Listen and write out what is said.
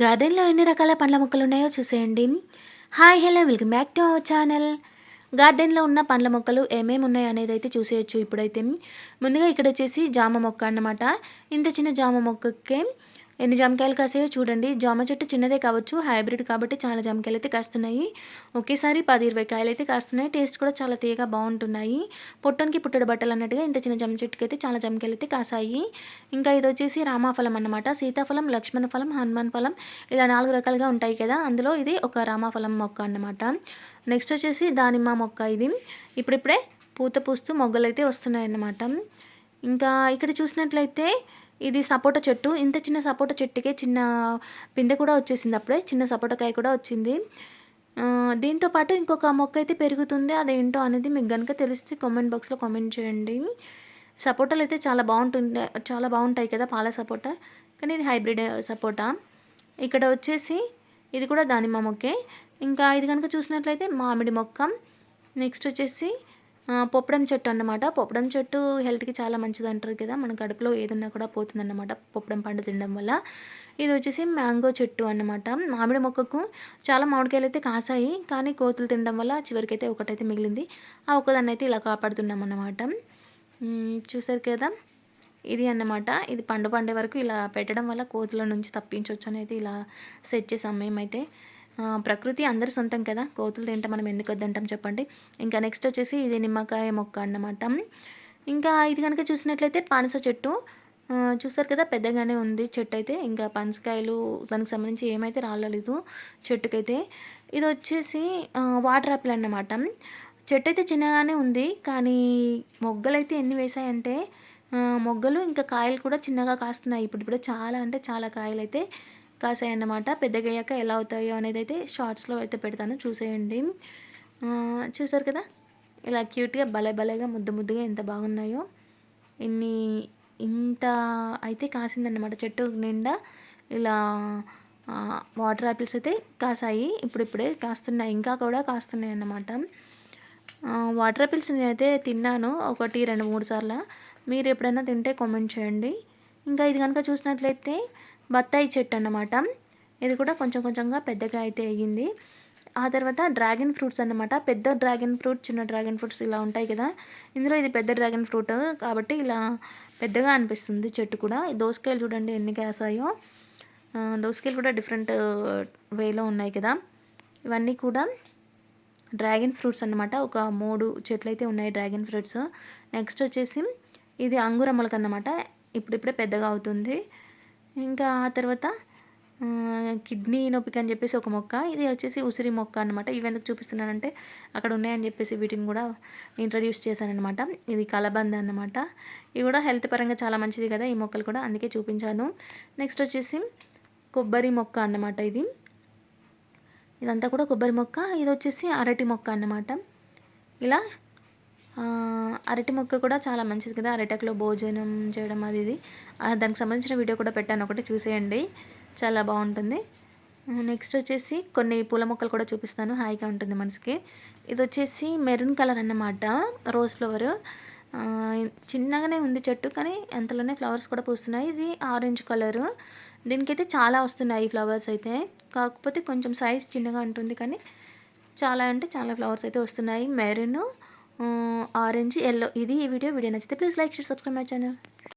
గార్డెన్లో ఎన్ని రకాల పండ్ల మొక్కలు ఉన్నాయో చూసేయండి. Hi hello welcome back to our channel. గార్డెన్లో ఉన్న పండ్ల మొక్కలు ఏమేమి ఉన్నాయి అనేది అయితే చూసేయచ్చు ఇప్పుడైతే. ముందుగా ఇక్కడ వచ్చేసి జామ మొక్క అన్నమాట. ఇంత చిన్న జామ మొక్కకే ఎన్ని జామకాయలు కాసాయో చూడండి. జామ చెట్టు చిన్నదే కావచ్చు హైబ్రిడ్ కాబట్టి చాలా జామకాయలు అయితే కాస్తున్నాయి. ఒకేసారి పది ఇరవై కాయలు అయితే కాస్తున్నాయి. టేస్ట్ కూడా చాలా తీయగా బాగుంటున్నాయి. పొట్టనికి పుట్టడు బట్టలు అన్నట్టుగా ఇంత చిన్న జామ చెట్టుకి అయితే చాలా జామకాయలు అయితే కాసాయి. ఇంకా ఇది వచ్చేసి రామాఫలం అన్నమాట. సీతాఫలం లక్ష్మణ ఫలం హనుమాన్ ఫలం ఇలా నాలుగు రకాలుగా ఉంటాయి కదా. అందులో ఇది ఒక రామాఫలం మొక్క అన్నమాట. నెక్స్ట్ వచ్చేసి దానిమ్మ మొక్క ఇది. ఇప్పుడిప్పుడే పూత పూస్తూ మొగ్గలు అయితే వస్తున్నాయి అన్నమాట ఇంకా ఇక్కడ చూసినట్లయితే ఇది సపోటా చెట్టు. ఇంత చిన్న సపోటా చెట్టుకే చిన్న పిందె కూడా వచ్చేసింది అప్పుడే. చిన్న సపోటాకాయ కూడా వచ్చింది. దీంతో పాటు ఇంకొక మొక్క అయితే పెరుగుతుంది. అదేంటో అనేది మీకు కనుక తెలిస్తే కామెంట్ బాక్స్లో కామెంట్ చేయండి. సపోటాలు అయితే చాలా బాగుంటుంది చాలా బాగుంటాయి కదా పాల సపోటా. కానీ ఇది హైబ్రిడ్ సపోటా. ఇక్కడ వచ్చేసి ఇది కూడా దానిమ్మ మొక్కే. ఇంకా ఇది కనుక చూసినట్లయితే మామిడి మొక్క. నెక్స్ట్ వచ్చేసి పొప్పడం చెట్టు అన్నమాట. పొప్పడం చెట్టు హెల్త్కి చాలా మంచిది అంటారు కదా. మన కడుపులో ఏదన్నా కూడా పోతుందన్నమాట పొప్పడం పండు తినడం వల్ల. ఇది వచ్చేసి మ్యాంగో చెట్టు అన్నమాట. మామిడి మొక్కకు చాలా మామిడికాయలు అయితే కాసాయి. కానీ కోతులు తినడం వల్ల చివరికి అయితే ఒకటైతే మిగిలింది. ఆ ఒకదాన్ని అయితే ఇలా కాపాడుతున్నాం అన్నమాట. చూసారు కదా? ఇది అన్నమాట. ఇది పండు పండే వరకు ఇలా పెట్టడం వల్ల కోతుల నుంచి తప్పించవచ్చు అని అయితే ఇలా సెట్ చేసాం మేమైతే. ప్రకృతి అందరి సొంతం కదా? కోతులు తింటే మనం ఎందుకు వద్దంటాం చెప్పండి. ఇంకా నెక్స్ట్ వచ్చేసి ఇది నిమ్మకాయ మొక్క అన్నమాట. ఇంకా ఇది కనుక చూసినట్లయితే పనస చెట్టు. చూసారు కదా పెద్దగానే ఉంది చెట్టు అయితే. ఇంకా పనసకాయలు దానికి సంబంధించి ఏమైతే రాలేదు చెట్టుకైతే. ఇది వచ్చేసి వాటర్ యాపిల్ అన్నమాట. చెట్టు అయితే చిన్నగానే ఉంది కానీ మొగ్గలు అయితే ఎన్ని వేసాయంటే మొగ్గలు ఇంకా కాయలు కూడా చిన్నగా కాస్తున్నాయి. ఇప్పుడు ఇప్పుడు చాలా అంటే చాలా కాయలు అయితే కాసాయి అన్నమాట పెద్దగయ్యాక ఎలా అవుతాయో అనేది అయితే షార్ట్స్లో అయితే పెడతాను. చూసేయండి. చూసారు కదా? ఇలా క్యూట్గా భలే భలేగా ముద్దు ముద్దుగా ఎంత బాగున్నాయో. ఇన్ని ఇంత అయితే కాసిందన్నమాట. చెట్టు నిండా ఇలా వాటర్ యాపిల్స్ అయితే కాసాయి. ఇప్పుడిప్పుడే కాస్తున్నాయి. ఇంకా కూడా కాస్తున్నాయి అన్నమాట వాటర్ యాపిల్స్ నేనైతే తిన్నాను. ఒకటి రెండు మూడు సార్లు. మీరు ఎప్పుడైనా తింటే కామెంట్ చేయండి. ఇంకా ఇది కనుక చూసినట్లయితే బత్తాయి చెట్టు అన్నమాట. ఇది కూడా కొంచెం కొంచెంగా పెద్దగా అయితే అయ్యింది ఆ తర్వాత డ్రాగన్ ఫ్రూట్స్ అన్నమాట. పెద్ద డ్రాగన్ ఫ్రూట్ చిన్న డ్రాగన్ ఫ్రూట్స్ ఇలా ఉంటాయి కదా. ఇందులో ఇది పెద్ద డ్రాగన్ ఫ్రూట్ కాబట్టి ఇలా పెద్దగా అనిపిస్తుంది చెట్టు కూడా. దోసకాయలు చూడండి ఎన్ని కాసాయో. దోసకాయలు కూడా డిఫరెంట్ వేలో ఉన్నాయి కదా. ఇవన్నీ కూడా డ్రాగన్ ఫ్రూట్స్ అనమాట ఒక మూడు చెట్లు అయితే ఉన్నాయి డ్రాగన్ ఫ్రూట్స్. నెక్స్ట్ వచ్చేసి ఇది అంగుర ఇప్పుడిప్పుడే పెద్దగా అవుతుంది. ఇంకా ఆ తర్వాత కిడ్నీ నొప్పికి అని చెప్పేసి ఒక మొక్క ఇది వచ్చేసి ఉసిరి మొక్క అనమాట ఇవి ఎందుకు చూపిస్తున్నానంటే అక్కడ ఉన్నాయని చెప్పేసి వీటిని కూడా ఇంట్రడ్యూస్ చేశానమాట ఇది కలబంద అనమాట ఇవి కూడా హెల్త్ పరంగా చాలా మంచిది కదా ఈ మొక్కలు కూడా అందుకే చూపించాను. నెక్స్ట్ వచ్చేసి కొబ్బరి మొక్క అన్నమాట ఇది. ఇదంతా కూడా కొబ్బరి మొక్క ఇది వచ్చేసి అరటి మొక్క అన్నమాట. ఇలా అరటి మొక్క కూడా చాలా మంచిది కదా. అరటాకులో భోజనం చేయడం అది ఇది. దానికి సంబంధించిన వీడియో కూడా పెట్టాను. ఒకటి చూసేయండి. చాలా బాగుంటుంది. నెక్స్ట్ వచ్చేసి కొన్ని పూల మొక్కలు కూడా చూపిస్తాను. హాయిగా ఉంటుంది మనసుకి. ఇది వచ్చేసి మెరూన్ కలర్ అన్నమాట. Rose flower. చిన్నగానే ఉంది చెట్టు కానీ ఎంతలోనే ఫ్లవర్స్ కూడా పూస్తున్నాయి. ఇది ఆరెంజ్ కలరు. దీనికైతే చాలా వస్తున్నాయి ఈ ఫ్లవర్స్ అయితే. కాకపోతే కొంచెం సైజ్ చిన్నగా ఉంటుంది కానీ చాలా అంటే చాలా ఫ్లవర్స్ అయితే వస్తున్నాయి. Maroon orange yellow. ఇది ఈ వీడియో. వీడియో నచ్చితే please like share subscribe my channel.